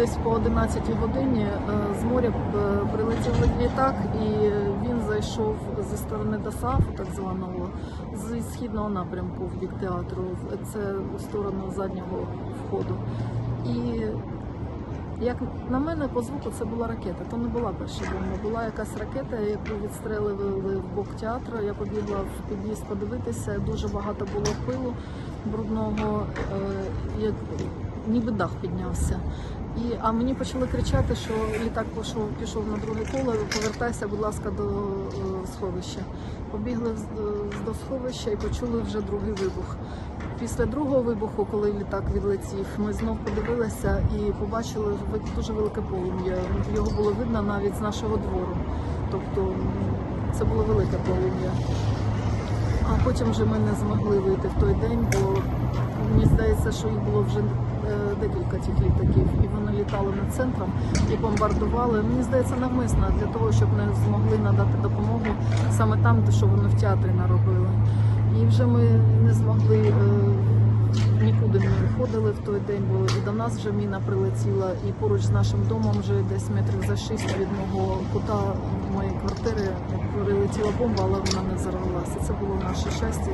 Десь по 11 годині е, з моря е, прилетів літак, і він зайшов зі сторони ДОСАФу, так званого, зі східного напрямку в бік театру. Це у сторону заднього входу. І як на мене по звуку це була ракета. То не була перша бомба. Була якась ракета, яку відстрелили в бок театру. Я побігла в під'їзд подивитися. Дуже багато було пилу брудного, е, як ніби дах піднявся. І, а мені почали кричати, що літак пішов, пішов на друге коло, повертайся, будь ласка, до е, сховища. Побігли з- до сховища і почули вже другий вибух. Після другого вибуху, коли літак відлетів, ми знов подивилися і побачили дуже велике полум'я. Його було видно навіть з нашого двору. Тобто це було велике полум'я. А потім вже ми не змогли вийти в той день, бо мені здається, що їх було вже е, декілька тих літаків, і вони літали над центром і бомбардували. Мені здається, навмисно для того, щоб не змогли надати допомогу саме там, де що вони в театрі наробили. І вже ми не змогли е, не в той день, бо і до нас вже міна прилетіла, і поруч з нашим домом вже десь метрів за шість від мого кута моєї квартири прилетіла бомба, але вона не зарвалася. Це було наше щастя.